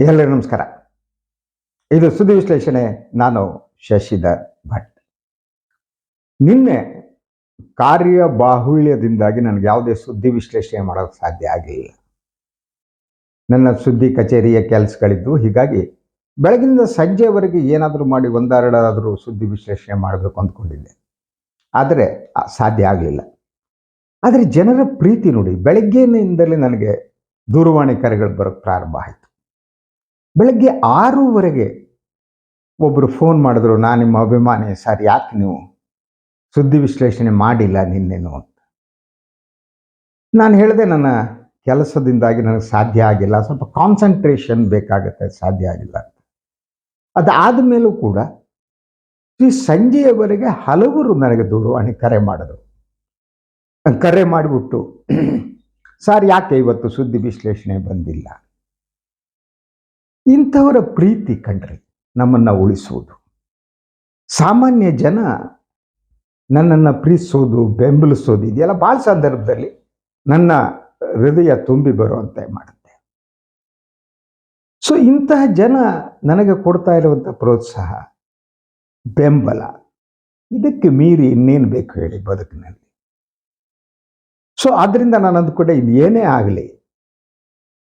ಎಲ್ಲರಿಗೂ ನಮಸ್ಕಾರ. ಇದು ಸುದ್ದಿ ವಿಶ್ಲೇಷಣೆ. ನಾನು ಶಶಿಧರ್ ಭಟ್. ನಿನ್ನೆ ಕಾರ್ಯ ಬಾಹುಳ್ಯದಿಂದಾಗಿ ನನಗೆ ಯಾವುದೇ ಸುದ್ದಿ ವಿಶ್ಲೇಷಣೆ ಮಾಡೋಕ್ಕೆ ಸಾಧ್ಯ ಆಗಲಿಲ್ಲ. ನನ್ನ ಸುದ್ದಿ ಕಚೇರಿಯ ಕೆಲಸಗಳಿದ್ದು, ಹೀಗಾಗಿ ಬೆಳಗಿನಿಂದ ಸಂಜೆವರೆಗೆ ಏನಾದರೂ ಮಾಡಿ ಒಂದೆರಡಾದರೂ ಸುದ್ದಿ ವಿಶ್ಲೇಷಣೆ ಮಾಡಬೇಕು ಅಂದ್ಕೊಂಡಿದ್ದೆ. ಆದರೆ ಸಾಧ್ಯ ಆಗಲಿಲ್ಲ. ಆದರೆ ಜನರ ಪ್ರೀತಿ ನೋಡಿ, ಬೆಳಗ್ಗೆಯಿಂದಲೇ ನನಗೆ ದೂರವಾಣಿ ಕರೆಗಳು ಬರೋಕ್ಕೆ ಪ್ರಾರಂಭ ಆಯಿತು. ಬೆಳಗ್ಗೆ ಆರೂವರೆಗೆ ಒಬ್ಬರು ಫೋನ್ ಮಾಡಿದ್ರು, ನಾನು ನಿಮ್ಮ ಅಭಿಮಾನಿ, ಸರ್ ಯಾಕೆ ನೀವು ಸುದ್ದಿ ವಿಶ್ಲೇಷಣೆ ಮಾಡಿಲ್ಲ ನಿನ್ನೆನು? ಅಂತ. ನಾನು ಹೇಳಿದೆ, ನನ್ನ ಕೆಲಸದಿಂದಾಗಿ ನನಗೆ ಸಾಧ್ಯ ಆಗಿಲ್ಲ, ಸ್ವಲ್ಪ ಕಾನ್ಸಂಟ್ರೇಷನ್ ಬೇಕಾಗುತ್ತೆ, ಸಾಧ್ಯ ಆಗಿಲ್ಲ ಅಂತ. ಅದಾದ ಮೇಲೂ ಕೂಡ ಈ ಸಂಜೆಯವರೆಗೆ ಹಲವರು ನನಗೆ ದೂರವಾಣಿ ಕರೆ ಮಾಡಿದ್ರು. ಕರೆ ಮಾಡಿಬಿಟ್ಟು, ಸರ್, ಯಾಕೆ ಇವತ್ತು ಸುದ್ದಿ ವಿಶ್ಲೇಷಣೆ ಬಂದಿಲ್ಲ? ಇಂಥವರ ಪ್ರೀತಿ ಕಂಡ್ರೆ ನಮ್ಮನ್ನು ಉಳಿಸುವುದು ಸಾಮಾನ್ಯ ಜನ ನನ್ನನ್ನು ಪ್ರೀತಿಸೋದು, ಬೆಂಬಲಿಸೋದು ಇದೆಲ್ಲ ಭಾಳ ಸಂದರ್ಭದಲ್ಲಿ ನನ್ನ ಹೃದಯ ತುಂಬಿ ಬರುವಂತೆ ಮಾಡುತ್ತೆ. ಸೊ ಇಂತಹ ಜನ ನನಗೆ ಕೊಡ್ತಾ ಇರುವಂಥ ಪ್ರೋತ್ಸಾಹ, ಬೆಂಬಲ, ಇದಕ್ಕೆ ಮೀರಿ ಇನ್ನೇನು ಬೇಕು ಹೇಳಿ ಬದುಕಿನಲ್ಲಿ. ಸೊ ಆದ್ದರಿಂದ ನಾನು ಅಂದ್ಕೊಂಡೆ ಇದು ಏನೇ ಆಗಲಿ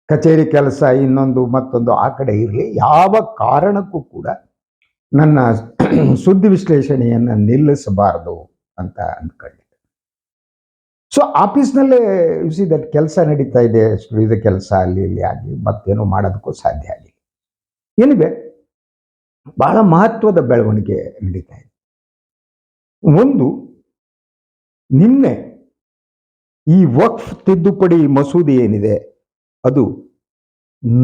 ಕಚೇರಿ ಕೆಲಸ ಇನ್ನೊಂದು ಮತ್ತೊಂದು ಆ ಕಡೆ ಇರಲಿ. ಯಾವ ಕಾರಣಕ್ಕೂ ಕೂಡ ನನ್ನ ಸುದ್ದಿ ವಿಶ್ಲೇಷಣೆಯನ್ನು ನಿಲ್ಲಿಸಬಾರದು ಅಂತ ಅಂದ್ಕೊಂಡಿದ್ದೆ. ಸೊ ಆಫೀಸ್ನಲ್ಲೇ ಸಿ ದಟ್ ಕೆಲಸ ನಡೀತಾ ಇದೆ. ಸ್ಟುಡಿಯೋದ ಕೆಲಸ ಅಲ್ಲಿ ಇಲ್ಲಿ ಆಗಿ ಮತ್ತೇನು ಮಾಡೋದಕ್ಕೂ ಸಾಧ್ಯ ಆಗಿಲ್ಲ ಏನಿದೆ? ಬಹಳ ಮಹತ್ವದ ಬೆಳವಣಿಗೆ ನಡೀತಾ ಇದೆ. ಒಂದು, ನಿನ್ನೆ ಈ ವಕ್ಫ್ ತಿದ್ದುಪಡಿ ಮಸೂದೆ ಏನಿದೆ? ಅದು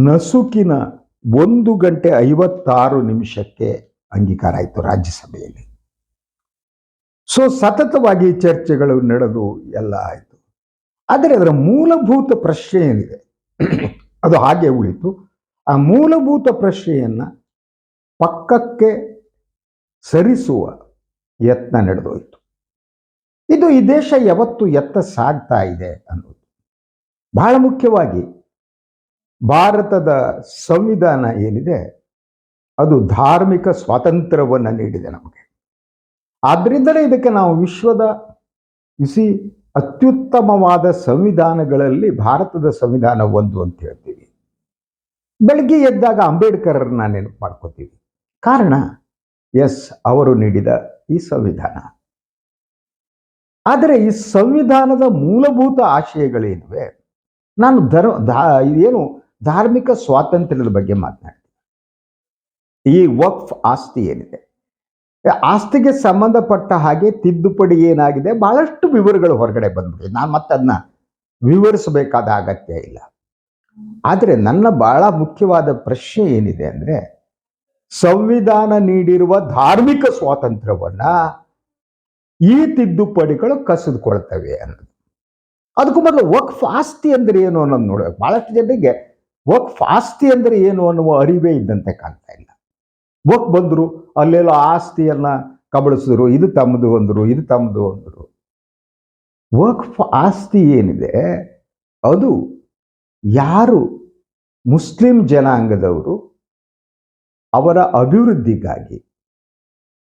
ನಸುಕಿನ ಒಂದು ಗಂಟೆ ಐವತ್ತಾರು ನಿಮಿಷಕ್ಕೆ ಅಂಗೀಕಾರ ಆಯಿತು ರಾಜ್ಯಸಭೆಯಲ್ಲಿ. ಸೊ ಸತತವಾಗಿ ಚರ್ಚೆಗಳು ನಡೆದು ಎಲ್ಲ ಆಯಿತು. ಆದರೆ ಅದರ ಮೂಲಭೂತ ಪ್ರಶ್ನೆ ಏನಿದೆ? ಅದು ಹಾಗೆ ಉಳಿತು. ಆ ಮೂಲಭೂತ ಪ್ರಶ್ನೆಯನ್ನು ಪಕ್ಕಕ್ಕೆ ಸರಿಸುವ ಯತ್ನ ನಡೆದೋಯಿತು. ಇದು ಈ ದೇಶ ಯಾವತ್ತು ಎತ್ತ ಸಾಗ್ತಾ ಇದೆ ಅನ್ನೋದು. ಬಹಳ ಮುಖ್ಯವಾಗಿ ಭಾರತದ ಸಂವಿಧಾನ ಏನಿದೆ, ಅದು ಧಾರ್ಮಿಕ ಸ್ವಾತಂತ್ರ್ಯವನ್ನು ನೀಡಿದೆ ನಮಗೆ. ಆದ್ರಿಂದಲೇ ಇದಕ್ಕೆ ನಾವು ವಿಶ್ವದ ಇಸಿ ಅತ್ಯುತ್ತಮವಾದ ಸಂವಿಧಾನಗಳಲ್ಲಿ ಭಾರತದ ಸಂವಿಧಾನ ಒಂದು ಅಂತ ಹೇಳ್ತೀವಿ. ಬೆಳಗ್ಗೆ ಎದ್ದಾಗ ಅಂಬೇಡ್ಕರನ್ನ ನೆನಪು ಮಾಡ್ಕೋತೀವಿ. ಕಾರಣ ಎಸ್ ಅವರು ನೀಡಿದ ಈ ಸಂವಿಧಾನ. ಆದರೆ ಈ ಸಂವಿಧಾನದ ಮೂಲಭೂತ ಆಶಯಗಳೇನಿವೆ? ನಾನು ಧರ್ಮ ಏನು ಧಾರ್ಮಿಕ ಸ್ವಾತಂತ್ರ್ಯದ ಬಗ್ಗೆ ಮಾತನಾಡ್ತೀವಿ ಈ ವಕ್ಫ್ ಆಸ್ತಿ ಏನಿದೆ? ಆಸ್ತಿಗೆ ಸಂಬಂಧಪಟ್ಟ ಹಾಗೆ ತಿದ್ದುಪಡಿ ಏನಾಗಿದೆ? ಬಹಳಷ್ಟು ವಿವರಗಳು ಹೊರಗಡೆ ಬಂದ್ಬಿಟ್ಟಿದೆ. ನಾನು ಮತ್ತೆ ಅದನ್ನ ವಿವರಿಸಬೇಕಾದ ಅಗತ್ಯ ಇಲ್ಲ. ಆದರೆ ನನ್ನ ಬಹಳ ಮುಖ್ಯವಾದ ಪ್ರಶ್ನೆ ಏನಿದೆ ಅಂದರೆ, ಸಂವಿಧಾನ ನೀಡಿರುವ ಧಾರ್ಮಿಕ ಸ್ವಾತಂತ್ರ್ಯವನ್ನ ಈ ತಿದ್ದುಪಡಿಗಳು ಕಸಿದುಕೊಳ್ತವೆ ಅನ್ನೋದು. ಅದಕ್ಕೂ ಮೊದಲು ವಕ್ಫ್ ಆಸ್ತಿ ಅಂದ್ರೆ ಏನು ಅನ್ನೋದು ನೋಡಬೇಕು. ಬಹಳಷ್ಟು ಜನರಿಗೆ ವಕ್ಫ್ ಆಸ್ತಿ ಅಂದ್ರೆ ಏನು ಅನ್ನುವ ಅರಿವೇ ಇದ್ದಂತೆ ಕಾಣ್ತಾ ಇಲ್ಲ. ವಕ್ ಬಂದ್ರು, ಅಲ್ಲೆಲ್ಲೋ ಆಸ್ತಿಯನ್ನ ಕಬಳಿಸಿದ್ರು, ಇದು ತಮ್ಮದು ಅಂದ್ರು, ಇದು ತಮ್ಮದು ಅಂದ್ರು. ವಕ್ಫ್ ಆಸ್ತಿ ಏನಿದೆ, ಅದು ಯಾರು ಮುಸ್ಲಿಂ ಜನಾಂಗದವರು ಅವರ ಅಭಿವೃದ್ಧಿಗಾಗಿ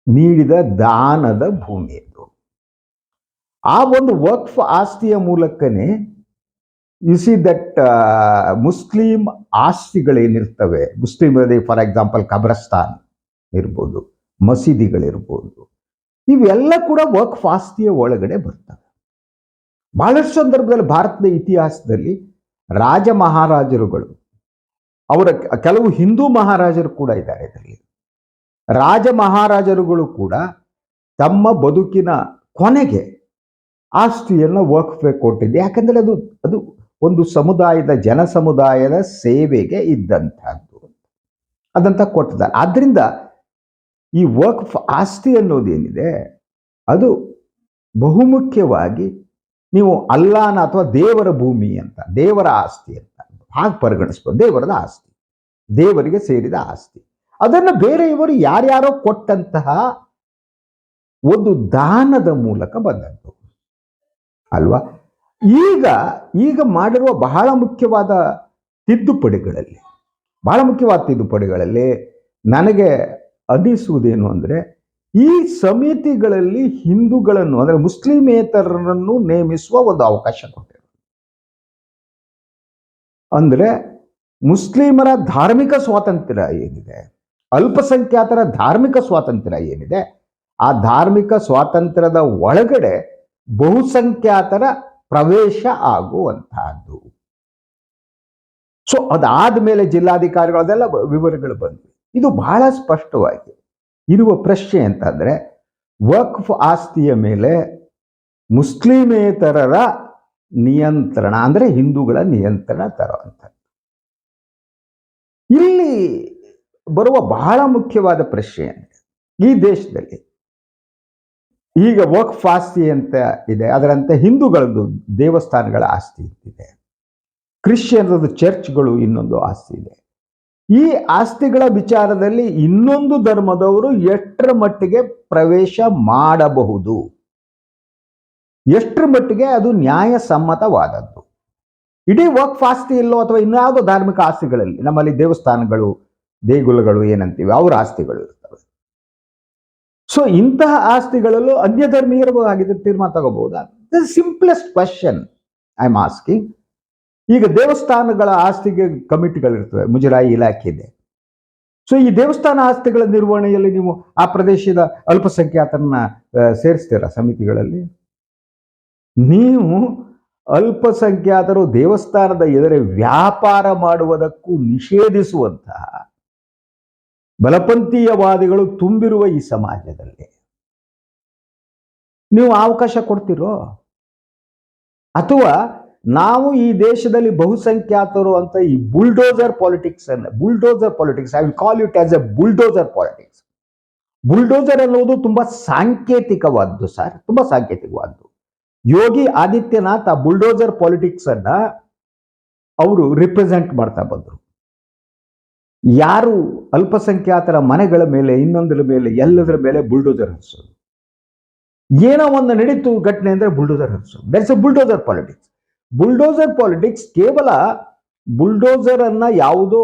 ನೀಡಿದ ದಾನದ ಭೂಮಿ ಇದು ಆ ಒಂದು ವಕ್ಫ್ ಆಸ್ತಿಯ ಮೂಲಕನೇ ಯು ಸಿ ದಟ್ ಮುಸ್ಲಿಂ ಆಸ್ತಿಗಳೇನಿರ್ತವೆ ಮುಸ್ಲಿಮರದೇ ಫಾರ್ ಎಕ್ಸಾಂಪಲ್ ಕಬ್ರಸ್ತಾನ್ ಇರ್ಬೋದು ಮಸೀದಿಗಳಿರ್ಬೋದು ಇವೆಲ್ಲ ಕೂಡ ವಕ್ಫ್ ಆಸ್ತಿಯ ಒಳಗಡೆ ಬರ್ತವೆ. ಬಹಳಷ್ಟು ಸಂದರ್ಭದಲ್ಲಿ ಭಾರತದ ಇತಿಹಾಸದಲ್ಲಿ ರಾಜ ಮಹಾರಾಜರುಗಳು, ಅವರ ಕೆಲವು ಹಿಂದೂ ಮಹಾರಾಜರು ಕೂಡ ಇದ್ದಾರೆ ಇದರಲ್ಲಿ. ರಾಜ ಮಹಾರಾಜರುಗಳು ಕೂಡ ತಮ್ಮ ಬದುಕಿನ ಕೊನೆಗೆ ಆಸ್ತಿಯನ್ನು ವಕ್ಫೆ ಕೊಟ್ಟಿದ್ದೆ. ಯಾಕಂದರೆ ಅದು ಅದು ಒಂದು ಸಮುದಾಯದ ಜನ ಸಮುದಾಯದ ಸೇವೆಗೆ ಇದ್ದಂಥದ್ದು. ಅದಂತ ಕೊಟ್ಟಿದ್ದಾರೆ ಆದ್ದರಿಂದ ಈ ವರ್ಕ್ ಆಸ್ತಿ ಅನ್ನೋದೇನಿದೆ ಅದು ಬಹುಮುಖ್ಯವಾಗಿ ನೀವು ಅಲ್ಲಾನ ಅಥವಾ ದೇವರ ಭೂಮಿ ಅಂತ, ದೇವರ ಆಸ್ತಿ ಅಂತ ಹಾಗೆ ಪರಿಗಣಿಸ್ಬೋದು. ದೇವರದ ಆಸ್ತಿ, ದೇವರಿಗೆ ಸೇರಿದ ಆಸ್ತಿ. ಅದನ್ನು ಬೇರೆಯವರು ಯಾರ್ಯಾರೋ ಕೊಟ್ಟಂತಹ ಒಂದು ದಾನದ ಮೂಲಕ ಬಂದದ್ದು. ಅಲ್ವಾ? ಈಗ ಈಗ ಮಾಡಿರುವ ಬಹಳ ಮುಖ್ಯವಾದ ತಿದ್ದುಪಡಿಗಳಲ್ಲಿ, ಬಹಳ ಮುಖ್ಯವಾದ ತಿದ್ದುಪಡಿಗಳಲ್ಲಿ ನನಗೆ ಅನಿಸುವುದೇನು ಅಂದರೆ, ಈ ಸಮಿತಿಗಳಲ್ಲಿ ಹಿಂದೂಗಳನ್ನು, ಅಂದರೆ ಮುಸ್ಲಿಮೇತರರನ್ನು ನೇಮಿಸುವ ಒಂದು ಅವಕಾಶ ಕೊಟ್ಟಿದೆ ಅಂದ್ರೆ ಮುಸ್ಲಿಮರ ಧಾರ್ಮಿಕ ಸ್ವಾತಂತ್ರ್ಯ ಏನಿದೆ, ಅಲ್ಪಸಂಖ್ಯಾತರ ಧಾರ್ಮಿಕ ಸ್ವಾತಂತ್ರ್ಯ ಏನಿದೆ, ಆ ಧಾರ್ಮಿಕ ಸ್ವಾತಂತ್ರ್ಯದ ಒಳಗಡೆ ಬಹುಸಂಖ್ಯಾತರ ಪ್ರವೇಶ ಆಗುವಂತಹದ್ದು. ಸೊ ಅದಾದ ಮೇಲೆ ಜಿಲ್ಲಾಧಿಕಾರಿಗಳದೆಲ್ಲ ವಿವರಗಳು ಬಂದ್ವಿ. ಇದು ಬಹಳ ಸ್ಪಷ್ಟವಾಗಿ ಇರುವ ಪ್ರಶ್ನೆ ಅಂತಂದ್ರೆ ವಕ್ಫ್ ಆಸ್ತಿಯ ಮೇಲೆ ಮುಸ್ಲಿಮೇತರರ ನಿಯಂತ್ರಣ, ಅಂದ್ರೆ ಹಿಂದೂಗಳ ನಿಯಂತ್ರಣ ತರುವಂಥದ್ದು ಇಲ್ಲಿ ಬರುವ ಬಹಳ ಮುಖ್ಯವಾದ ಪ್ರಶ್ನೆ ಅಂದ್ರೆ, ಈ ದೇಶದಲ್ಲಿ ಈಗ ವಕ್ಫ್ ಆಸ್ತಿ ಅಂತ ಇದೆ. ಅದರಂತೆ ಹಿಂದೂಗಳದ್ದು ದೇವಸ್ಥಾನಗಳ ಆಸ್ತಿ ಇದೆ ಕ್ರಿಶ್ಚಿಯನ್ರದ್ದು ಚರ್ಚ್ಗಳು ಇನ್ನೊಂದು ಆಸ್ತಿ ಇದೆ. ಈ ಆಸ್ತಿಗಳ ವಿಚಾರದಲ್ಲಿ ಇನ್ನೊಂದು ಧರ್ಮದವರು ಎಷ್ಟರ ಮಟ್ಟಿಗೆ ಪ್ರವೇಶ ಮಾಡಬಹುದು? ಎಷ್ಟರ ಮಟ್ಟಿಗೆ ಅದು ನ್ಯಾಯಸಮ್ಮತವಾದದ್ದು? ಇಡೀ ವಕ್ಫ್ ಆಸ್ತಿ ಇಲ್ಲೋ ಅಥವಾ ಇನ್ಯಾವುದೋ ಧಾರ್ಮಿಕ ಆಸ್ತಿಗಳಲ್ಲಿ ನಮ್ಮಲ್ಲಿ ದೇವಸ್ಥಾನಗಳು, ದೇಗುಲಗಳು ಏನಂತೀವಿ ಅವರ ಆಸ್ತಿಗಳು. ಸೊ ಇಂತಹ ಆಸ್ತಿಗಳಲ್ಲೂ ಅನ್ಯ ಧರ್ಮೀಯರು ಆಗಿದ್ದ ತೀರ್ಮಾನ ತಗೋಬಹುದಾ simplest question I am asking ಈಗ ದೇವಸ್ಥಾನಗಳ ಆಸ್ತಿಗೆ ಕಮಿಟಿಗಳಿರ್ತವೆ, ಮುಜರಾಯಿ ಇಲಾಖೆ ಇದೆ ಸೊ ಈ ದೇವಸ್ಥಾನ ಆಸ್ತಿಗಳ ನಿರ್ವಹಣೆಯಲ್ಲಿ ನೀವು ಆ ಪ್ರದೇಶದ ಅಲ್ಪಸಂಖ್ಯಾತರನ್ನ ಸೇರಿಸ್ತೀರಾ ಸಮಿತಿಗಳಲ್ಲಿ? ನೀವು ಅಲ್ಪಸಂಖ್ಯಾತರು ದೇವಸ್ಥಾನದ ಎದುರೇ ವ್ಯಾಪಾರ ಮಾಡುವುದಕ್ಕೂ ನಿಷೇಧಿಸುವಂತಹ ಬಲಪಂಥೀಯವಾದಿಗಳು ತುಂಬಿರುವ ಈ ಸಮಾಜದಲ್ಲಿ. ನೀವು ಅವಕಾಶ ಕೊಡ್ತಿರೋ? ಅಥವಾ ನಾವು ಈ ದೇಶದಲ್ಲಿ ಬಹುಸಂಖ್ಯಾತರು ಅಂತ ಈ ಬುಲ್ಡೋಸರ್ ಪಾಲಿಟಿಕ್ಸ್ ಅನ್ನ, bulldozer politics I will call it as a bulldozer politics. Bulldozer ಅನ್ನೋದು ತುಂಬಾ ಸಾಂಕೇತಿಕವಾದ್ದು ಸರ್, ತುಂಬಾ ಸಾಂಕೇತಿಕವಾದ್ದು. ಯೋಗಿ ಆದಿತ್ಯನಾಥ್ ಆ ಬುಲ್ಡೋಸರ್ ಪಾಲಿಟಿಕ್ಸ್ ಅನ್ನ ಅವರು ರಿಪ್ರೆಸೆಂಟ್ ಮಾಡ್ತಾ ಬಂದರು. ಯಾರು ಅಲ್ಪಸಂಖ್ಯಾತರ ಮನೆಗಳ ಮೇಲೆ, ಇನ್ನೊಂದರ ಮೇಲೆ, ಎಲ್ಲದರ ಮೇಲೆ ಬುಲ್ಡೋದರ್ ಹರಿಸೋದು? ಏನೋ ಒಂದು ನಡೀತು ಘಟನೆ ಅಂದರೆ ಬುಲ್ಡೋಸರ್ ಹರಿಸೋದು. That's a bulldozer politics bulldozer politics ಕೇವಲ ಬುಲ್ಡೋಸರ್ ಅನ್ನ ಯಾವುದೋ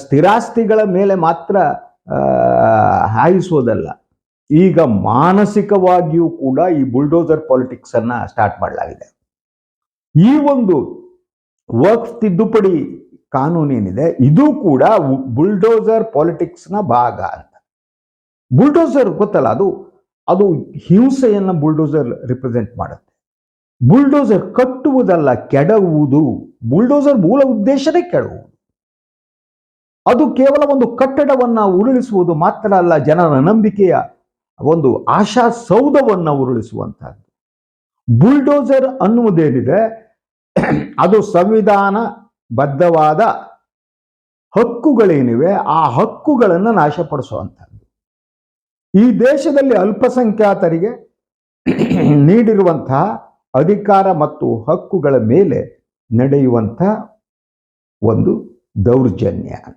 ಸ್ಥಿರಾಸ್ತಿಗಳ ಮೇಲೆ ಮಾತ್ರ ಹಾಯಿಸೋದಲ್ಲ. ಈಗ ಮಾನಸಿಕವಾಗಿಯೂ ಕೂಡ ಈ ಬುಲ್ಡೋಸರ್ ಪಾಲಿಟಿಕ್ಸ್ ಅನ್ನ ಸ್ಟಾರ್ಟ್ ಮಾಡಲಾಗಿದೆ. ಈ ಒಂದು ವರ್ಕ್ ತಿದ್ದುಪಡಿ ಕಾನೂನೇನಿದೆ, ಇದು ಕೂಡ ಬುಲ್ಡೋಸರ್ ಪಾಲಿಟಿಕ್ಸ್ನ ಭಾಗ ಅಂತ. ಬುಲ್ಡೋಸರ್ ಗೊತ್ತಲ್ಲ, ಅದು ಅದು ಹಿಂಸೆಯನ್ನು ಬುಲ್ಡೋಸರ್ ರಿಪ್ರೆಸೆಂಟ್ ಮಾಡುತ್ತೆ. ಬುಲ್ಡೋಸರ್ ಕಟ್ಟುವುದಲ್ಲ ಕೆಡವುದು ಬುಲ್ಡೋಸರ್ ಮೂಲ ಉದ್ದೇಶನೇ ಕೆಡುವುದು ಅದು ಕೇವಲ ಒಂದು ಕಟ್ಟಡವನ್ನ ಉರುಳಿಸುವುದು ಮಾತ್ರ ಅಲ್ಲ, ಜನರ ನಂಬಿಕೆಯ ಒಂದು ಆಶಾ ಸೌಧವನ್ನ ಉರುಳಿಸುವಂತಹದ್ದು. ಬುಲ್ಡೋಸರ್ ಅನ್ನುವುದೇನಿದೆ, ಅದು ಸಂವಿಧಾನ ಬದ್ಧವಾದ ಹಕ್ಕುಗಳೇನಿವೆ ಆ ಹಕ್ಕುಗಳನ್ನು ನಾಶಪಡಿಸುವಂಥದ್ದು. ಈ ದೇಶದಲ್ಲಿ ಅಲ್ಪಸಂಖ್ಯಾತರಿಗೆ ನೀಡಿರುವಂತಹ ಅಧಿಕಾರ ಮತ್ತು ಹಕ್ಕುಗಳ ಮೇಲೆ ನಡೆಯುವಂಥ ಒಂದು ದೌರ್ಜನ್ಯ ಅಂತ.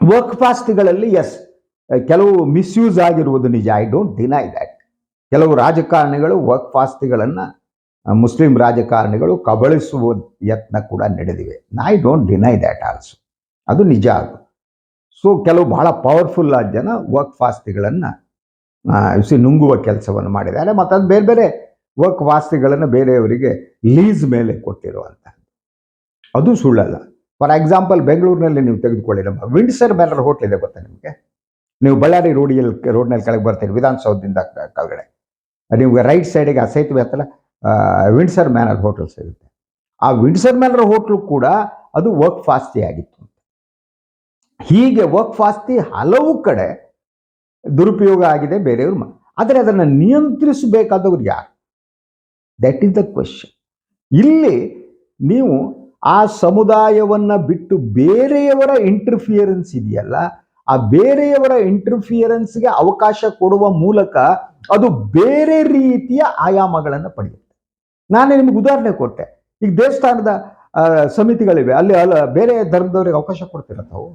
ವರ್ಕ್ ಫಾಸ್ಟ್ಗಳಲ್ಲಿ ಎಸ್, ಕೆಲವು ಮಿಸ್ಯೂಸ್ ಆಗಿರುವುದು ನಿಜ. ಐ ಡೋಂಟ್ ಡಿನೈ ದಟ್ ಕೆಲವು ರಾಜಕಾರಣಿಗಳು ವರ್ಕ್ ಆಸ್ತಿಗಳನ್ನು ಮುಸ್ಲಿಂ ರಾಜಕಾರಣಿಗಳು ಕಬಳಿಸುವ ಯತ್ನ ಕೂಡ ನಡೆದಿವೆ. I don't deny that also ಅದು ನಿಜ ಅದು. ಸೊ ಕೆಲವು ಬಹಳ ಪವರ್ಫುಲ್ ಆದ ಜನ ವರ್ಕ್ ಫಾಸ್ತಿಗಳನ್ನು ಸಿ ನುಂಗುವ ಕೆಲಸವನ್ನು ಮಾಡಿದ್ದಾರೆ. ಮತ್ತು ಅದು ಬೇರೆ ಬೇರೆ ವರ್ಕ್ ವಾಸ್ತಿಗಳನ್ನು ಬೇರೆಯವರಿಗೆ ಲೀಸ್ ಮೇಲೆ ಕೊಟ್ಟಿರುವಂಥ ಅದು ಸುಳ್ಳಲ್ಲ. ಫಾರ್ ಎಕ್ಸಾಂಪಲ್ ಬೆಂಗಳೂರಿನಲ್ಲಿ ನೀವು ತೆಗೆದುಕೊಳ್ಳಿ ನಮ್ಮ ವಿಂಡ್ಸರ್ ಬ್ಯಾನರ್ ಹೋಟ್ಲ್ ಇದೆ ಗೊತ್ತಾ ನಿಮಗೆ? ನೀವು ಬಳ್ಳಾರಿ ರೋಡಿಯಲ್ಲಿ ರೋಡ್ನಲ್ಲಿ ಕೆಳಗೆ ಬರ್ತೀರಿ ವಿಧಾನಸೌಧದಿಂದ ಕೆಳಗಡೆ. ನೀವು ರೈಟ್ ಸೈಡಿಗೆ ಆ ಸೇತುವೆ ಆ, ವಿಂಡ್ಸರ್ ಮ್ಯಾನರ್ ಹೋಟೆಲ್ ಸಿಗುತ್ತೆ. ಆ ವಿಂಡ್ಸರ್ ಮ್ಯಾನರ್ ಹೋಟ್ಲು ಕೂಡ ಅದು ವರ್ಕ್ ಫಾಸ್ತಿ ಆಗಿತ್ತು ಹೀಗೆ ವರ್ಕ್ ಫಾಸ್ತಿ ಹಲವು ಕಡೆ ದುರುಪಯೋಗ ಆಗಿದೆ ಬೇರೆಯವರು ಆದರೆ ಅದನ್ನು ನಿಯಂತ್ರಿಸಬೇಕಾದವ್ರು ಯಾರು? ದಟ್ ಈಸ್ ದ ಕ್ವಶನ್ ಇಲ್ಲಿ ನೀವು ಆ ಸಮುದಾಯವನ್ನು ಬಿಟ್ಟು ಬೇರೆಯವರ ಇಂಟರ್ಫಿಯರೆನ್ಸ್ ಇದೆಯಲ್ಲ, ಆ ಬೇರೆಯವರ ಇಂಟರ್ಫಿಯರೆನ್ಸ್ಗೆ ಅವಕಾಶ ಕೊಡುವ ಮೂಲಕ ಅದು ಬೇರೆ ರೀತಿಯ ಆಯಾಮಗಳನ್ನು ಪಡೆಯುತ್ತೆ. ನಾನು ನಿಮಗೆ ಉದಾಹರಣೆ ಕೊಟ್ಟೆ. ಈಗ ದೇವಸ್ಥಾನದ ಸಮಿತಿಗಳಿವೆ. ಅಲ್ಲಿ ಅಲ್ಲ ಬೇರೆ ಧರ್ಮದವರಿಗೆ ಅವಕಾಶ ಕೊಡ್ತೀರ ತಾವು.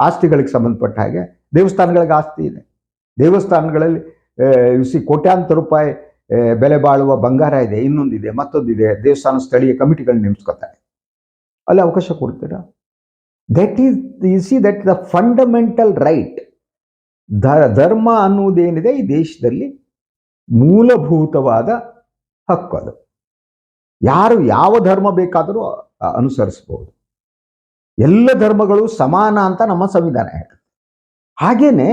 ಆಸ್ತಿಗಳಿಗೆ ಸಂಬಂಧಪಟ್ಟ ಹಾಗೆ. ದೇವಸ್ಥಾನಗಳಿಗೆ ಆಸ್ತಿ ಇದೆ. ದೇವಸ್ಥಾನಗಳಲ್ಲಿ ಸಿ ಕೋಟ್ಯಾಂತರ ರೂಪಾಯಿ ಬೆಲೆ ಬಾಳುವ ಬಂಗಾರ ಇದೆ. ಇನ್ನೊಂದಿದೆ, ಮತ್ತೊಂದಿದೆ. ದೇವಸ್ಥಾನ ಸ್ಥಳೀಯ ಕಮಿಟಿಗಳನ್ನ ನೇಮಿಸ್ಕೊತಾರೆ. ಅಲ್ಲಿ ಅವಕಾಶ ಕೊಡ್ತೀರಾ? That is you see that the fundamental right ಧರ್ಮ ಅನ್ನುವುದೇನಿದೆ? ಈ ದೇಶದಲ್ಲಿ ಮೂಲಭೂತವಾದ ಹಕ್ಕು ಅದು. ಯಾರು ಯಾವ ಧರ್ಮ ಬೇಕಾದರೂ ಅನುಸರಿಸಬಹುದು ಎಲ್ಲ ಧರ್ಮಗಳು ಸಮಾನ ಅಂತ ನಮ್ಮ ಸಂವಿಧಾನ ಹೇಳುತ್ತೆ. ಹಾಗೇನೆ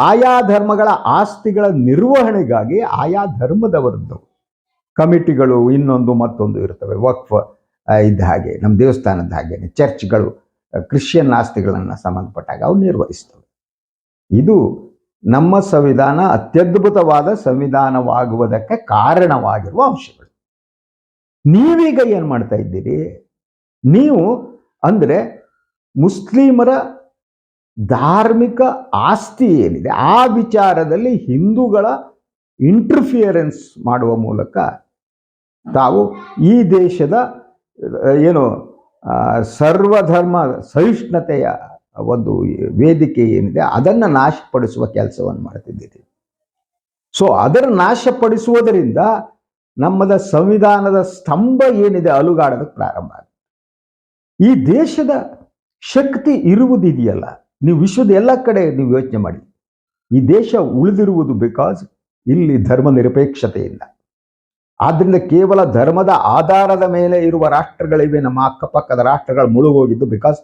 ಆಯಾ ಧರ್ಮಗಳ ಆಸ್ತಿಗಳ ನಿರ್ವಹಣೆಗಾಗಿ ಆಯಾ ಧರ್ಮದವರದ್ದು ಕಮಿಟಿಗಳು ಇನ್ನೊಂದು ಮತ್ತೊಂದು ಇರ್ತವೆ. ವಕ್ಫ್ ಇದ್ದ ಹಾಗೆ, ನಮ್ಮ ದೇವಸ್ಥಾನದ ಹಾಗೇನೆ ಚರ್ಚ್ಗಳು ಕ್ರಿಶ್ಚಿಯನ್ ಆಸ್ತಿಗಳನ್ನು ಸಂಬಂಧಪಟ್ಟಾಗ ಅವು ನಿರ್ವಹಿಸ್ತವೆ. ಇದು ನಮ್ಮ ಸಂವಿಧಾನ ಅತ್ಯದ್ಭುತವಾದ ಸಂವಿಧಾನವಾಗುವುದಕ್ಕೆ ಕಾರಣವಾಗಿರುವ ಅಂಶಗಳು. ನೀವೀಗ ಏನು ಮಾಡ್ತಾ ಇದ್ದೀರಿ? ನೀವು ಅಂದರೆ ಮುಸ್ಲಿಮರ ಧಾರ್ಮಿಕ ಆಸ್ತಿ ಏನಿದೆ, ಆ ವಿಚಾರದಲ್ಲಿ ಹಿಂದೂಗಳ ಇಂಟರ್ಫಿಯರೆನ್ಸ್ ಮಾಡುವ ಮೂಲಕ ತಾವು ಈ ದೇಶದ, ಏನು ಸರ್ವಧರ್ಮ ಸಹಿಷ್ಣುತೆಯ ಒಂದು ವೇದಿಕೆ ಏನಿದೆ, ಅದನ್ನು ನಾಶಪಡಿಸುವ ಕೆಲಸವನ್ನು ಮಾಡ್ತಿದ್ದೀರಿ. ಸೊ ಅದರ ನಾಶಪಡಿಸುವುದರಿಂದ ನಮ್ಮದ ಸಂವಿಧಾನದ ಸ್ತಂಭ ಏನಿದೆ ಅಲುಗಾಡೋದಕ್ಕೆ ಪ್ರಾರಂಭ ಆಗುತ್ತೆ. ಈ ದೇಶದ ಶಕ್ತಿ ಇರುವುದಿದೆಯಲ್ಲ, ನೀವು ವಿಶ್ವದ ಎಲ್ಲ ಕಡೆ ನೀವು ಯೋಚನೆ ಮಾಡಿ. ಈ ದೇಶ ಉಳಿದಿರುವುದು ಬಿಕಾಸ್ ಇಲ್ಲಿ ಧರ್ಮ ನಿರಪೇಕ್ಷತೆಯಿಂದ ಆದ್ದರಿಂದ ಕೇವಲ ಧರ್ಮದ ಆಧಾರದ ಮೇಲೆ ಇರುವ ರಾಷ್ಟ್ರಗಳಿವೆ, ನಮ್ಮ ಅಕ್ಕಪಕ್ಕದ ರಾಷ್ಟ್ರಗಳು ಮುಳುಗೋಗಿದ್ದು ಬಿಕಾಸ್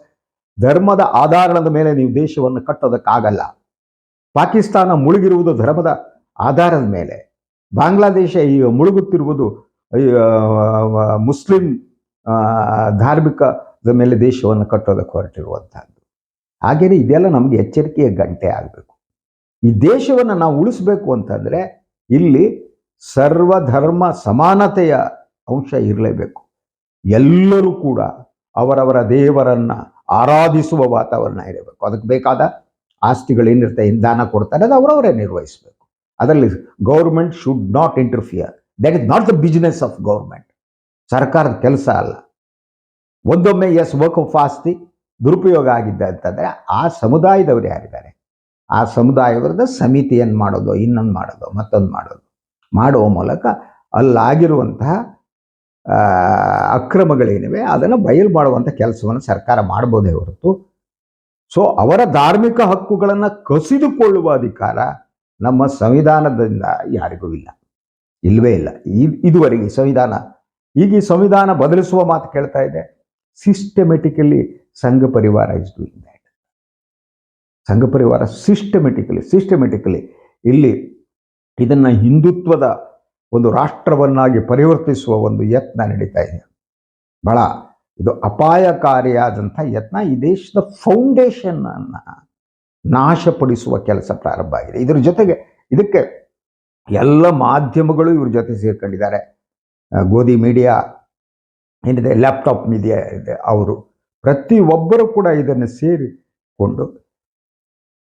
ಧರ್ಮದ ಆಧಾರದ ಮೇಲೆ ನೀವು ದೇಶವನ್ನು ಕಟ್ಟೋದಕ್ಕಾಗಲ್ಲ. ಪಾಕಿಸ್ತಾನ ಮುಳುಗಿರುವುದು ಧರ್ಮದ ಆಧಾರದ ಮೇಲೆ. ಬಾಂಗ್ಲಾದೇಶ ಮುಳುಗುತ್ತಿರುವುದು ಈ, ಆ, ಮುಸ್ಲಿಂ ಧಾರ್ಮಿಕ ಮೇಲೆ ದೇಶವನ್ನು ಕಟ್ಟೋದಕ್ಕೆ ಹೊರಟಿರುವಂತಹದ್ದು. ಹಾಗೆಯೇ ಇದೆಲ್ಲ ನಮಗೆ ಎಚ್ಚರಿಕೆಯ ಗಂಟೆ ಆಗಬೇಕು. ಈ ದೇಶವನ್ನು ನಾವು ಉಳಿಸ್ಬೇಕು ಅಂತಂದ್ರೆ ಇಲ್ಲಿ ಸರ್ವಧರ್ಮ ಸಮಾನತೆಯ ಅಂಶ ಇರಲೇಬೇಕು. ಎಲ್ಲರೂ ಕೂಡ ಅವರವರ ದೇವರನ್ನ ಆರಾಧಿಸುವ ವಾತಾವರಣ ಇರಬೇಕು. ಅದಕ್ಕೆ ಬೇಕಾದ ಆಸ್ತಿಗಳೇನಿರ್ತವೆ ಏನ್ ದಾನ ಕೊಡ್ತಾರೆ ಅದು ಅವರವರೇ ನಿರ್ವಹಿಸಬೇಕು. ಅದರಲ್ಲಿ government should not interfere that is not the business of government ಸರ್ಕಾರದ ಕೆಲಸ ಅಲ್ಲ. ಒಂದೊಮ್ಮೆ ಎಸ್ ವರ್ಕ್ ಆಫ್ ಆಸ್ತಿ, ದುರುಪಯೋಗ ಆಗಿದ್ದ ಅಂತಂದರೆ ಆ ಸಮುದಾಯದವರು ಯಾರಿದ್ದಾರೆ? ಆ ಸಮುದಾಯವರದ ಸಮಿತಿಯನ್ನು ಮಾಡೋದು? ಇನ್ನೊಂದು ಮಾಡೋದು, ಮತ್ತೊಂದು ಮಾಡೋದು. ಮಾಡುವ ಮೂಲಕ ಅಲ್ಲಾಗಿರುವಂತಹ ಅಕ್ರಮಗಳೇನಿವೆ, ಅದನ್ನು ಬಯಲು ಮಾಡುವಂಥ ಕೆಲಸವನ್ನು ಸರ್ಕಾರ ಮಾಡ್ಬೋದೇ ಹೊರತು. ಸೊ ಅವರ ಧಾರ್ಮಿಕ ಹಕ್ಕುಗಳನ್ನು ಕಸಿದುಕೊಳ್ಳುವ ಅಧಿಕಾರ ನಮ್ಮ ಸಂವಿಧಾನದಿಂದ ಯಾರಿಗೂ ಇಲ್ಲ. ಇಲ್ಲವೇ ಇಲ್ಲ. ಇದುವರೆಗೆ ಸಂವಿಧಾನ, ಈಗ ಈ ಸಂವಿಧಾನ ಬದಲಿಸುವ ಮಾತು ಕೇಳ್ತಾ ಇದೆ ಸಿಸ್ಟಮೆಟಿಕಲಿ ಸಂಘ ಪರಿವಾರ ಇಸ್ ಡೂಯಿಂಗ್ ದ್ಯಾಟ್ ಸಂಘ ಪರಿವಾರ ಸಿಸ್ಟಮೆಟಿಕಲಿ ಸಿಸ್ಟಮೆಟಿಕಲಿ ಇಲ್ಲಿ ಇದನ್ನು ಹಿಂದುತ್ವದ ಒಂದು ರಾಷ್ಟ್ರವನ್ನಾಗಿ ಪರಿವರ್ತಿಸುವ ಒಂದು ಯತ್ನ ನಡೀತಾ ಇದೆ. ಬಹಳ ಇದು ಅಪಾಯಕಾರಿಯಾದಂಥ ಯತ್ನ. ಈ ದೇಶದ ಫೌಂಡೇಶನ್ ಅನ್ನ ನಾಶಪಡಿಸುವ ಕೆಲಸ ಪ್ರಾರಂಭ ಆಗಿದೆ. ಇದರ ಜೊತೆಗೆ ಇದಕ್ಕೆ ಎಲ್ಲ ಮಾಧ್ಯಮಗಳು ಇವ್ರ ಜೊತೆ ಸೇರ್ಕೊಂಡಿದ್ದಾರೆ. ಗೋಧಿ ಮೀಡಿಯಾ, ಏನಿದೆ, ಲ್ಯಾಪ್ಟಾಪ್ ಮೀಡಿಯಾ ಇದೆ, ಅವರು ಪ್ರತಿಯೊಬ್ಬರು ಕೂಡ ಇದನ್ನು ಸೇರಿಕೊಂಡು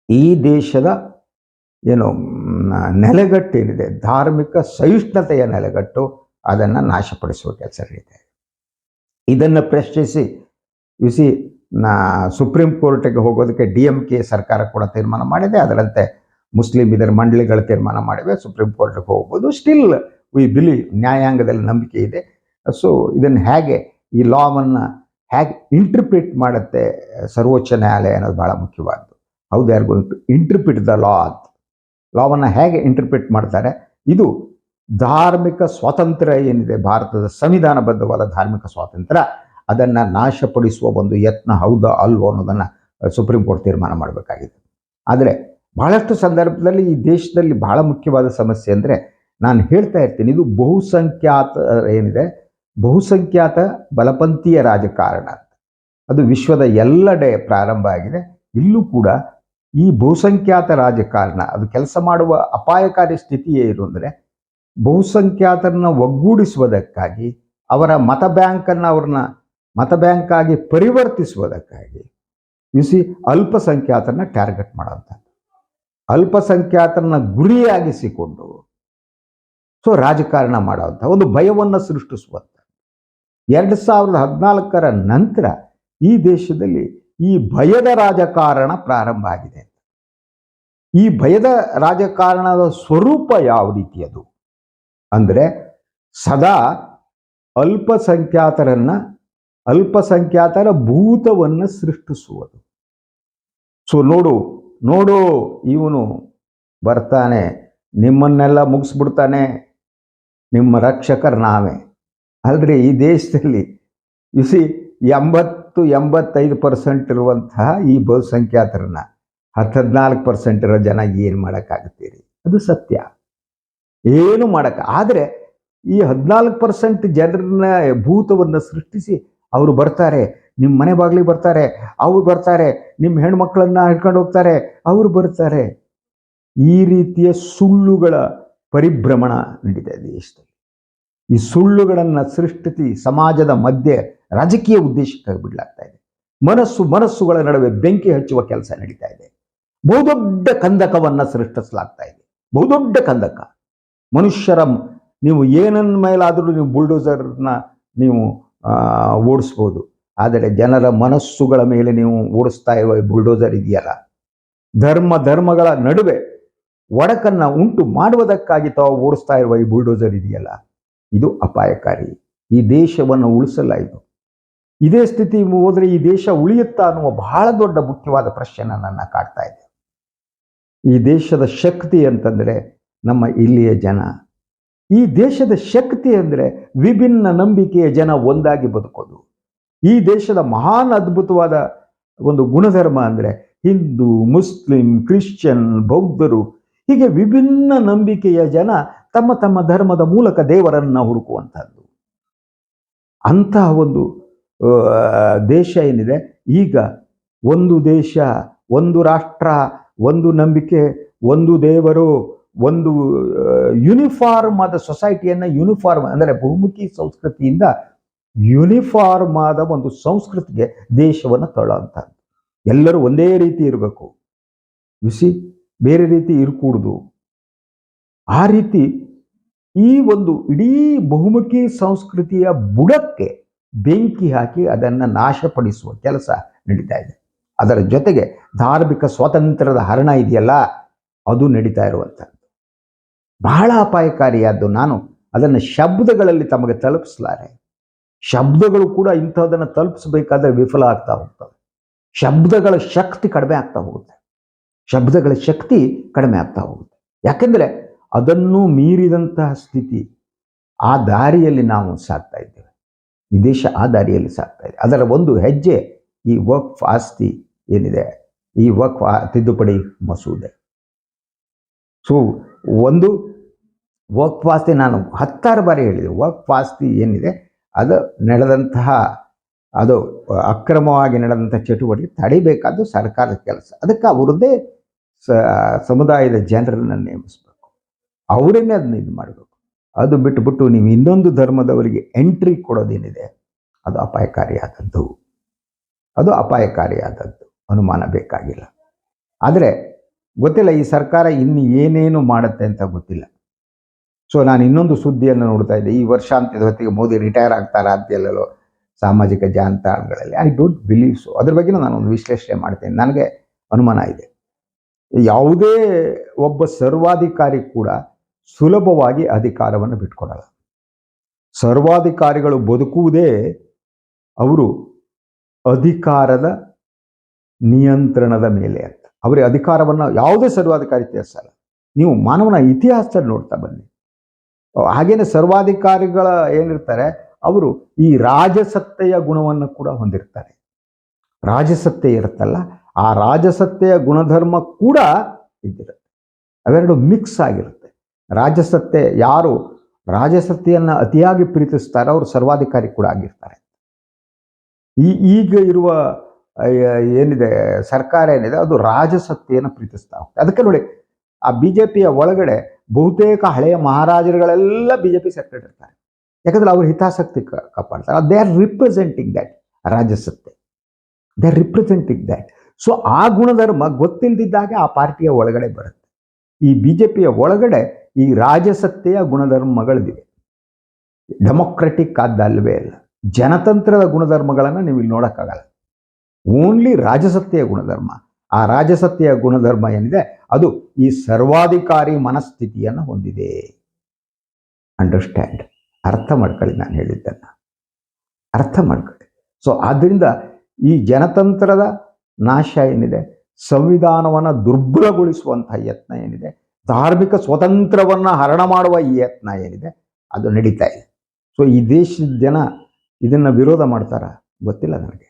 ಈ ದೇಶದ ಏನು ನೆಲೆಗಟ್ಟೇನಿದೆ ಧಾರ್ಮಿಕ ಸಹಿಷ್ಣುತೆಯ ನೆಲೆಗಟ್ಟು ಅದನ್ನು ನಾಶಪಡಿಸುವ ಕೆಲಸ ಇದೆ. ಇದನ್ನು ಪ್ರಶ್ನಿಸಿ ಯು ಸಿ ನಾ ಸುಪ್ರೀಂ ಕೋರ್ಟಿಗೆ ಹೋಗೋದಕ್ಕೆ ಡಿ ಎಂ ಕೆ ಸರ್ಕಾರ ಕೂಡ ತೀರ್ಮಾನ ಮಾಡಿದೆ. ಅದರಂತೆ ಮುಸ್ಲಿಂ ಇದರ ಮಂಡಳಿಗಳು ತೀರ್ಮಾನ ಮಾಡಿವೆ. ಸುಪ್ರೀಂ ಕೋರ್ಟ್ಗೆ ಹೋಗ್ಬೋದು. ಸ್ಟಿಲ್ ವಿ ಬಿಲಿ ನ್ಯಾಯಾಂಗದಲ್ಲಿ ನಂಬಿಕೆ ಇದೆ. ಸೊ ಇದನ್ನು ಹೇಗೆ ಈ ಲಾವನ್ನು ಹೇಗೆ ಇಂಟರ್ಪ್ರಿಟ್ ಮಾಡುತ್ತೆ ಸರ್ವೋಚ್ಚ ನ್ಯಾಯಾಲಯ ಅನ್ನೋದು ಭಾಳ ಮುಖ್ಯವಾದ್ದು. ಹೌದು they are interpret the law ಅಂತ ಲಾವನ್ನು ಹೇಗೆ ಇಂಟರ್ಪ್ರಿಟ್ ಮಾಡ್ತಾರೆ? ಇದು ಧಾರ್ಮಿಕ ಸ್ವಾತಂತ್ರ್ಯ ಏನಿದೆ? ಭಾರತದ ಸಂವಿಧಾನಬದ್ಧವಾದ ಧಾರ್ಮಿಕ ಸ್ವಾತಂತ್ರ್ಯ. ಅದನ್ನು ನಾಶಪಡಿಸುವ ಒಂದು ಯತ್ನ ಹೌದಾ ಅಲ್ವೋ ಅನ್ನೋದನ್ನು ಸುಪ್ರೀಂ ಕೋರ್ಟ್ ತೀರ್ಮಾನ ಮಾಡಬೇಕಾಗಿದೆ ಆದರೆ ಬಹಳಷ್ಟು ಸಂದರ್ಭದಲ್ಲಿ ಈ ದೇಶದಲ್ಲಿ ಬಹಳ ಮುಖ್ಯವಾದ ಸಮಸ್ಯೆ ಅಂದರೆ ನಾನು ಹೇಳ್ತಾ ಇರ್ತೀನಿ, ಇದು ಬಹುಸಂಖ್ಯಾತ ಏನಿದೆ, ಬಹುಸಂಖ್ಯಾತ ಬಲಪಂಥೀಯ ರಾಜಕಾರಣ ಅಂತ. ಅದು ವಿಶ್ವದ ಎಲ್ಲೆಡೆ ಪ್ರಾರಂಭ ಆಗಿದೆ. ಇಲ್ಲೂ ಕೂಡ ಈ ಬಹುಸಂಖ್ಯಾತ ರಾಜಕಾರಣ, ಅದು ಕೆಲಸ ಮಾಡುವ ಅಪಾಯಕಾರಿ ಸ್ಥಿತಿಯೇ ಇರು ಅಂದರೆ ಬಹುಸಂಖ್ಯಾತರನ್ನ ಒಗ್ಗೂಡಿಸುವುದಕ್ಕಾಗಿ ಅವರ ಮತ ಬ್ಯಾಂಕನ್ನು ಅವ್ರನ್ನ ಮತ ಬ್ಯಾಂಕ್ ಆಗಿ ಪರಿವರ್ತಿಸುವುದಕ್ಕಾಗಿ ಸಿ ಅಲ್ಪಸಂಖ್ಯಾತರನ್ನ ಟಾರ್ಗೆಟ್ ಮಾಡೋಂಥದ್ದು ಅಲ್ಪಸಂಖ್ಯಾತರನ್ನ ಗುರಿಯಾಗಿಸಿಕೊಂಡು ಸೊ ರಾಜಕಾರಣ ಮಾಡೋವಂಥ ಒಂದು ಭಯವನ್ನು ಸೃಷ್ಟಿಸುವಂಥ. ಎರಡು ಸಾವಿರದ ಹದಿನಾಲ್ಕರ ನಂತರ ಈ ದೇಶದಲ್ಲಿ ಈ ಭಯದ ರಾಜಕಾರಣ ಪ್ರಾರಂಭ ಆಗಿದೆ. ಈ ಭಯದ ರಾಜಕಾರಣದ ಸ್ವರೂಪ ಯಾವ ರೀತಿಯದು ಅಂದರೆ ಸದಾ ಅಲ್ಪಸಂಖ್ಯಾತರನ್ನ ಅಲ್ಪಸಂಖ್ಯಾತರ ಭೂತವನ್ನು ಸೃಷ್ಟಿಸುವುದು. ಸೊ ನೋಡು ನೋಡು, ಇವನು ಬರ್ತಾನೆ, ನಿಮ್ಮನ್ನೆಲ್ಲ ಮುಗಿಸ್ಬಿಡ್ತಾನೆ, ನಿಮ್ಮ ರಕ್ಷಕರ ನಾವೇ. ಅಲ್ರಿ, ಈ ದೇಶದಲ್ಲಿ ಸಿ ಎಂಬತ್ತು, ಎಂಬತ್ತೈದು ಪರ್ಸೆಂಟ್ ಇರುವಂತಹ ಈ ಬಹುಸಂಖ್ಯಾತರನ್ನ ಹತ್ತು ಹದಿನಾಲ್ಕು ಪರ್ಸೆಂಟ್ ಇರೋ ಜನ ಏನು ಮಾಡೋಕ್ಕಾಗುತ್ತೀರಿ? ಅದು ಸತ್ಯ. ಏನು ಮಾಡೋಕ್ಕ, ಆದರೆ ಈ ಹದಿನಾಲ್ಕು ಪರ್ಸೆಂಟ್ ಜನರನ್ನ ಭೂತವನ್ನು ಸೃಷ್ಟಿಸಿ ಅವರು ಬರ್ತಾರೆ ನಿಮ್ಮ ಮನೆ ಬಾಗಿಲಿಗೆ ಬರ್ತಾರೆ, ಅವ್ರು ಬರ್ತಾರೆ ನಿಮ್ಮ ಹೆಣ್ಮಕ್ಳನ್ನ ಹಿಡ್ಕೊಂಡು ಹೋಗ್ತಾರೆ, ಅವರು ಬರ್ತಾರೆ. ಈ ರೀತಿಯ ಸುಳ್ಳುಗಳ ಪರಿಭ್ರಮಣ ನಡೀತಾ ಇದೆ ದೇಶದಲ್ಲಿ. ಈ ಸುಳ್ಳುಗಳನ್ನು ಸೃಷ್ಟಿಸಿ ಸಮಾಜದ ಮಧ್ಯೆ ರಾಜಕೀಯ ಉದ್ದೇಶಕ್ಕಾಗಿ ಬಿಡಲಾಗ್ತಾ ಇದೆ. ಮನಸ್ಸು, ಮನಸ್ಸುಗಳ ನಡುವೆ ಬೆಂಕಿ ಹಚ್ಚುವ ಕೆಲಸ ನಡೀತಾ ಇದೆ. ಬಹುದೊಡ್ಡ ಕಂದಕವನ್ನು ಸೃಷ್ಟಿಸಲಾಗ್ತಾ ಇದೆ. ಬಹುದೊಡ್ಡ ಕಂದಕ. ಮನುಷ್ಯರ, ನೀವು ಏನನ್ನ ಮೇಲಾದರೂ ನೀವು ಬುಲ್ಡೋಸರ್ನ ನೀವು ಓಡಿಸ್ಬೋದು. ಆದರೆ ಜನರ ಮನಸ್ಸುಗಳ ಮೇಲೆ ನೀವು ಓಡಿಸ್ತಾ ಇರುವ ಬುಲ್ಡೋಸರ್ ಇದೆಯಲ್ಲ? ಧರ್ಮ ಧರ್ಮಗಳ ನಡುವೆ ಒಡಕನ್ನು ಉಂಟು ಮಾಡುವುದಕ್ಕಾಗಿ ತಾವು ಓಡಿಸ್ತಾ ಇರುವ ಈ ಬುಲ್ಡೋಸರ್ ಇದೆಯಲ್ಲ? ಇದು ಅಪಾಯಕಾರಿ. ಈ ದೇಶವನ್ನು ಉಳಿಸಲಾಯಿತು ಇದೇ. ಸ್ಥಿತಿ ಹೋದರೆ ಈ ದೇಶ ಉಳಿಯುತ್ತಾ ಅನ್ನುವ ಬಹಳ ದೊಡ್ಡ ಮುಖ್ಯವಾದ ಪ್ರಶ್ನೆ ನನ್ನ ಕಾಡ್ತಾ ಇದೆ. ಈ ದೇಶದ ಶಕ್ತಿ ಅಂತಂದರೆ ನಮ್ಮ ಇಲ್ಲಿಯ ಜನ. ಈ ದೇಶದ ಶಕ್ತಿ ಅಂದರೆ ವಿಭಿನ್ನ ನಂಬಿಕೆಯ ಜನ ಒಂದಾಗಿ ಬದುಕೋದು. ಈ ದೇಶದ ಮಹಾನ್ ಅದ್ಭುತವಾದ ಒಂದು ಗುಣಧರ್ಮ ಅಂದರೆ ಹಿಂದೂ, ಮುಸ್ಲಿಂ, ಕ್ರಿಶ್ಚಿಯನ್, ಬೌದ್ಧರು ಹೀಗೆ ವಿಭಿನ್ನ ನಂಬಿಕೆಯ ಜನ ತಮ್ಮ ತಮ್ಮ ಧರ್ಮದ ಮೂಲಕ ದೇವರನ್ನ ಹುಡುಕುವಂಥದ್ದು ಅಂತಹ ಒಂದು ದೇಶ ಏನಿದೆ? ಈಗ ಒಂದು ದೇಶ, ಒಂದು ರಾಷ್ಟ್ರ, ಒಂದು ನಂಬಿಕೆ, ಒಂದು ದೇವರು ಒಂದು ಯೂನಿಫಾರ್ಮ್ ಆದ ಸೊಸೈಟಿಯನ್ನು ಯೂನಿಫಾರ್ಮ್ ಅಂದರೆ ಬಹುಮುಖಿ ಸಂಸ್ಕೃತಿಯಿಂದ ಯೂನಿಫಾರ್ಮ್ ಆದ ಒಂದು ಸಂಸ್ಕೃತಿಗೆ ದೇಶವನ್ನು ತಳ್ಳೋಂಥದ್ದು. ಎಲ್ಲರೂ ಒಂದೇ ರೀತಿ ಇರಬೇಕು. ಬಿಸಿ ಬೇರೆ ರೀತಿ ಇರಕೂಡ್ದು. ಆ ರೀತಿ ಈ ಒಂದು ಇಡೀ ಬಹುಮುಖಿ ಸಂಸ್ಕೃತಿಯ ಬುಡಕ್ಕೆ ಬೆಂಕಿ ಹಾಕಿ ಅದನ್ನು ನಾಶಪಡಿಸುವ ಕೆಲಸ ನಡೀತಾ ಇದೆ. ಅದರ ಜೊತೆಗೆ ಧಾರ್ಮಿಕ ಸ್ವಾತಂತ್ರ್ಯದ ಹರಣ ಇದೆಯಲ್ಲ, ಅದು ನಡೀತಾ ಇರುವಂಥದ್ದು. ಬಹಳ ಅಪಾಯಕಾರಿಯಾದ್ದು ನಾನು. ಅದನ್ನು ಶಬ್ದಗಳಲ್ಲಿ ತಮಗೆ ತಲುಪಿಸಲಾರೆ. ಶಬ್ದಗಳು ಕೂಡ ಇಂಥದ್ದನ್ನು ತಲುಪಿಸಬೇಕಾದ್ರೆ ವಿಫಲ ಆಗ್ತಾ ಹೋಗ್ತವೆ. ಶಬ್ದಗಳ ಶಕ್ತಿ ಕಡಿಮೆ ಆಗ್ತಾ ಹೋಗುತ್ತೆ. ಶಬ್ದಗಳ ಶಕ್ತಿ ಕಡಿಮೆ ಆಗ್ತಾ ಹೋಗುತ್ತೆ. ಯಾಕೆಂದರೆ ಅದನ್ನು ಮೀರಿದಂತಹ ಸ್ಥಿತಿ ಆ ದಾರಿಯಲ್ಲಿ ನಾವು ಸಾಗ್ತಾ ಇದ್ದೇವೆ. ಈ ದೇಶ ಆ ದಾರಿಯಲ್ಲಿ ಸಾಗ್ತಾ ಇದೆ. ಅದರ ಒಂದು ಹೆಜ್ಜೆ ಈ ವಕ್ಫ್ ಆಸ್ತಿ ಏನಿದೆ? ಈ ವಕ್ಫ್ ಆ- ತಿದ್ದುಪಡಿ ಮಸೂದೆ. ಸೊ ಒಂದು ವರ್ಕ್ ಪಾಸ್ತಿ ನಾನು ಹತ್ತಾರು ಬಾರಿ ಹೇಳಿದೆ. ವರ್ಕ್ ಪಾಸ್ತಿ ಏನಿದೆ? ಅದು ನಡೆದಂತಹ, ಅದು ಅಕ್ರಮವಾಗಿ ನಡೆದಂಥ ಚಟುವಟಿಕೆ ತಡಿಬೇಕಾದ್ದು ಸರ್ಕಾರದ ಕೆಲಸ. ಅದಕ್ಕೆ ಅವರದ್ದೇ ಸಮುದಾಯದ ಜನರನ್ನು ನೇಮಿಸಬೇಕು. ಅವರನ್ನೇ ಅದನ್ನ ಇದು ಮಾಡಬೇಕು. ಅದು ಬಿಟ್ಟುಬಿಟ್ಟು ನೀವು ಇನ್ನೊಂದು ಧರ್ಮದವರಿಗೆ ಎಂಟ್ರಿ ಕೊಡೋದೇನಿದೆ? ಅದು ಅಪಾಯಕಾರಿಯಾದದ್ದು. ಅದು ಅಪಾಯಕಾರಿಯಾದದ್ದು. ಅನುಮಾನ ಬೇಕಾಗಿಲ್ಲ. ಆದರೆ ಗೊತ್ತಿಲ್ಲ, ಈ ಸರ್ಕಾರ ಇನ್ನು ಏನೇನು ಮಾಡುತ್ತೆ ಅಂತ ಗೊತ್ತಿಲ್ಲ. ಸೊ ನಾನು ಇನ್ನೊಂದು ಸುದ್ದಿಯನ್ನು ನೋಡ್ತಾ ಇದ್ದೆ. ಈ ವರ್ಷಾಂತ್ಯದ ಹೊತ್ತಿಗೆ ಮೋದಿ ರಿಟೈರ್ ಆಗ್ತಾರೆ ಅಂತ ಎಲ್ಲೆಲ್ಲೋ ಸಾಮಾಜಿಕ ಜಾಲತಾಣಗಳಲ್ಲಿ? ಐ ಡೋಂಟ್ ಬಿಲೀವ್ ಸೊ ಅದ್ರ ಬಗ್ಗೆ ನಾನು ಒಂದು ವಿಶ್ಲೇಷಣೆ ಮಾಡ್ತೇನೆ. ನನಗೆ ಅನುಮಾನ ಇದೆ. ಯಾವುದೇ ಒಬ್ಬ ಸರ್ವಾಧಿಕಾರಿ ಕೂಡ ಸುಲಭವಾಗಿ ಅಧಿಕಾರವನ್ನು ಬಿಟ್ಕೊಡಲ್ಲ. ಸರ್ವಾಧಿಕಾರಿಗಳು ಬದುಕುವುದೇ ಅವರು ಅಧಿಕಾರದ ನಿಯಂತ್ರಣದ ಮೇಲೆ ಅಂತ. ಅವರ ಅಧಿಕಾರವನ್ನು ಯಾವುದೇ ಸರ್ವಾಧಿಕಾರಿ ತೀರಿಸಲ್ಲ ನೀವು ಮಾನವನ ಇತಿಹಾಸ ನೋಡ್ತಾ ಬನ್ನಿ. ಹಾಗೇನೆ ಸರ್ವಾಧಿಕಾರಿಗಳ ಏನಿರ್ತಾರೆ, ಅವರು ಈ ರಾಜಸತ್ತೆಯ ಗುಣವನ್ನು ಕೂಡ ಹೊಂದಿರ್ತಾರೆ. ರಾಜಸತ್ತೆ ಇರುತ್ತಲ್ಲ, ಆ ರಾಜಸತ್ತೆಯ ಗುಣಧರ್ಮ ಕೂಡ ಇದ್ದಿರುತ್ತೆ. ಅವೆರಡು ಮಿಕ್ಸ್ ಆಗಿರುತ್ತೆ. ರಾಜಸತ್ತೆ ಯಾರು, ರಾಜಸತ್ತೆಯನ್ನು ಅತಿಯಾಗಿ ಪ್ರೀತಿಸ್ತಾರೋ, ಅವರು ಸರ್ವಾಧಿಕಾರಿ ಕೂಡ ಆಗಿರ್ತಾರೆ. ಈ, ಈಗ ಇರುವ ಏನಿದೆ, ಸರ್ಕಾರ ಏನಿದೆ, ಅದು ರಾಜಸತ್ತೆಯನ್ನು ಪ್ರೀತಿಸ್ತಾ ಹೋಗ್ತದೆ ಅದಕ್ಕೆ ನೋಡಿ, ಆ ಬಿ ಜೆ ಪಿಯ ಒಳಗಡೆ ಬಹುತೇಕ ಹಳೆಯ ಮಹಾರಾಜರುಗಳೆಲ್ಲ ಬಿ ಜೆ ಪಿ ಸೇರ್ಕೊಂಡಿರ್ತಾರೆ ಯಾಕಂದ್ರೆ ಅವ್ರ ಹಿತಾಸಕ್ತಿ ಕಾಪಾಡ್ತಾರೆ. They are representing that ರಾಜಸತ್ತೆ. They are representing that so ಆ ಗುಣಧರ್ಮ ಗೊತ್ತಿಲ್ಲದಿದ್ದಾಗೆ ಆ ಪಾರ್ಟಿಯ ಒಳಗಡೆ ಬರುತ್ತೆ. ಈ ಬಿ ಜೆ ಪಿಯ ಒಳಗಡೆ ಈ ರಾಜಸತ್ತೆಯ ಗುಣಧರ್ಮಗಳಿವೆ ಡೆಮೊಕ್ರೆಟಿಕ್ ಆದ್ದಲ್ವೇ ಅಲ್ಲ. ಜನತಂತ್ರದ ಗುಣಧರ್ಮಗಳನ್ನು ನೀವು ಇಲ್ಲಿ ನೋಡೋಕ್ಕಾಗಲ್ಲ. ಓನ್ಲಿ ರಾಜಸತ್ತೆಯ ಗುಣಧರ್ಮ. ಆ ರಾಜಸತ್ತೆಯ ಗುಣಧರ್ಮ ಏನಿದೆ? ಅದು ಈ ಸರ್ವಾಧಿಕಾರಿ ಮನಸ್ಥಿತಿಯನ್ನು ಹೊಂದಿದೆ. ಅಂಡರ್ಸ್ಟ್ಯಾಂಡ್ ಅರ್ಥ ಮಾಡ್ಕೊಳ್ಳಿ ನಾನು ಹೇಳಿದ್ದನ್ನು. ಅರ್ಥ ಮಾಡ್ಕೊಳ್ಳಿ. ಸೊ ಆದ್ದರಿಂದ ಈ ಜನತಂತ್ರದ ನಾಶ ಏನಿದೆ? ಸಂವಿಧಾನವನ್ನು ದುರ್ಬಲಗೊಳಿಸುವಂಥ ಯತ್ನ ಏನಿದೆ? ಧಾರ್ಮಿಕ ಸ್ವತಂತ್ರವನ್ನು ಹರಣ ಮಾಡುವ ಈ ಯತ್ನ ಏನಿದೆ? ಅದು ನಡೀತಾ ಇದೆ. ಸೊ ಈ ದೇಶದ ಜನ ಇದನ್ನು ವಿರೋಧ ಮಾಡ್ತಾರ? ಗೊತ್ತಿಲ್ಲ ನನಗೆ.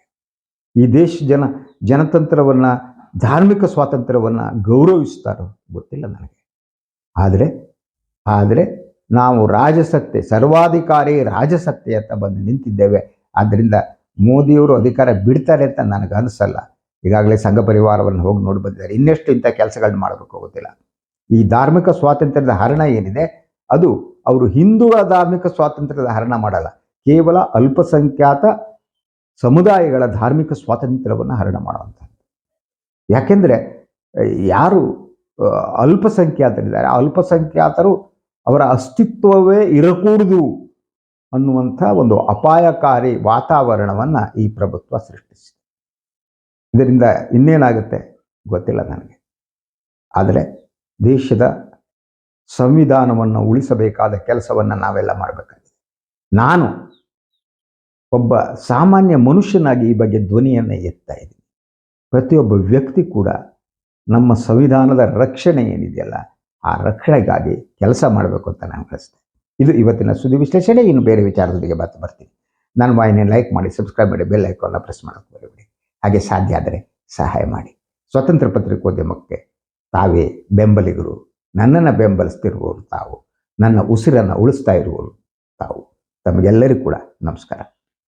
ಈ ದೇಶ ಜನ, ಜನತಂತ್ರವನ್ನು, ಧಾರ್ಮಿಕ ಸ್ವಾತಂತ್ರ್ಯವನ್ನು ಗೌರವಿಸ್ತಾರೋ ಗೊತ್ತಿಲ್ಲ ನನಗೆ. ಆದರೆ ಆದರೆ ನಾವು ರಾಜಸತ್ತೆ, ಸರ್ವಾಧಿಕಾರಿ ರಾಜಸತ್ತೆ ಅಂತ ಬಂದು ನಿಂತಿದ್ದೇವೆ. ಆದ್ದರಿಂದ ಮೋದಿಯವರು ಅಧಿಕಾರ ಬಿಡ್ತಾರೆ ಅಂತ ನನಗೆ ಅನಿಸಲ್ಲ. ಈಗಾಗಲೇ ಸಂಘ ಪರಿವಾರವನ್ನು ಹೋಗಿ ನೋಡಿ ಬಂದಿದ್ದಾರೆ. ಇನ್ನೆಷ್ಟು ಇಂಥ ಕೆಲಸಗಳನ್ನ ಮಾಡಬೇಕು ಗೊತ್ತಿಲ್ಲ. ಈ ಧಾರ್ಮಿಕ ಸ್ವಾತಂತ್ರ್ಯದ ಹರಣ ಏನಿದೆ? ಅದು ಅವರು ಹಿಂದೂಗಳ ಧಾರ್ಮಿಕ ಸ್ವಾತಂತ್ರ್ಯದ ಹರಣ ಮಾಡಲ್ಲ. ಕೇವಲ ಅಲ್ಪಸಂಖ್ಯಾತ ಸಮುದಾಯಗಳ ಧಾರ್ಮಿಕ ಸ್ವಾತಂತ್ರ್ಯವನ್ನು ಹರಣ ಮಾಡುವಂಥದ್ದು. ಯಾಕೆಂದರೆ, ಯಾರು ಅಲ್ಪಸಂಖ್ಯಾತರಿದ್ದಾರೆ. ಅಲ್ಪಸಂಖ್ಯಾತರು ಅವರ ಅಸ್ತಿತ್ವವೇ ಇರಕೂಡದು ಅನ್ನುವಂಥ ಒಂದು ಅಪಾಯಕಾರಿ ವಾತಾವರಣವನ್ನು ಈ ಪ್ರಭುತ್ವ ಸೃಷ್ಟಿಸಿದೆ. ಇದರಿಂದ ಇನ್ನೇನಾಗುತ್ತೆ? ಗೊತ್ತಿಲ್ಲ ನನಗೆ. ಆದರೆ ದೇಶದ ಸಂವಿಧಾನವನ್ನು ಉಳಿಸಬೇಕಾದ ಕೆಲಸವನ್ನು ನಾವೆಲ್ಲ ಮಾಡಬೇಕಾಗಿದೆ. ನಾನು ಒಬ್ಬ ಸಾಮಾನ್ಯ ಮನುಷ್ಯನಾಗಿ ಈ ಬಗ್ಗೆ ಧ್ವನಿಯನ್ನು ಎತ್ತಾ ಇದ್ದೀನಿ. ಪ್ರತಿಯೊಬ್ಬ ವ್ಯಕ್ತಿ ಕೂಡ ನಮ್ಮ ಸಂವಿಧಾನದ ರಕ್ಷಣೆ ಏನಿದೆಯಲ್ಲ, ಆ ರಕ್ಷಣೆಗಾಗಿ ಕೆಲಸ ಮಾಡಬೇಕು ಅಂತ ನಾನು ಕಳಿಸ್ತೇನೆ ಇದು ಇವತ್ತಿನ ಸುದ್ದಿ ವಿಶ್ಲೇಷಣೆ. ಇನ್ನು ಬೇರೆ ವಿಚಾರದೊಂದಿಗೆ ಮಾತು ಬರ್ತೀನಿ. ನಾನು ವಾಹಿನಿ ಲೈಕ್ ಮಾಡಿ, ಸಬ್ಸ್ಕ್ರೈಬ್ ಮಾಡಿ, ಬೆಲ್ ಐಕಾನ್ನ ಪ್ರೆಸ್ ಮಾಡೋಕ್ಕೆ ಬರಬೇಡಿ ಹಾಗೆ ಸಾಧ್ಯ ಆದರೆ ಸಹಾಯ ಮಾಡಿ. ಸ್ವತಂತ್ರ ಪತ್ರಿಕೋದ್ಯಮಕ್ಕೆ ತಾವೇ ಬೆಂಬಲಿಗರು. ನನ್ನನ್ನು ಬೆಂಬಲಿಸ್ತಿರುವವರು ತಾವು. ನನ್ನ ಉಸಿರನ್ನು ಉಳಿಸ್ತಾ ಇರುವವರು ತಾವು. ತಮಗೆಲ್ಲರಿಗೂ ಕೂಡ ನಮಸ್ಕಾರ.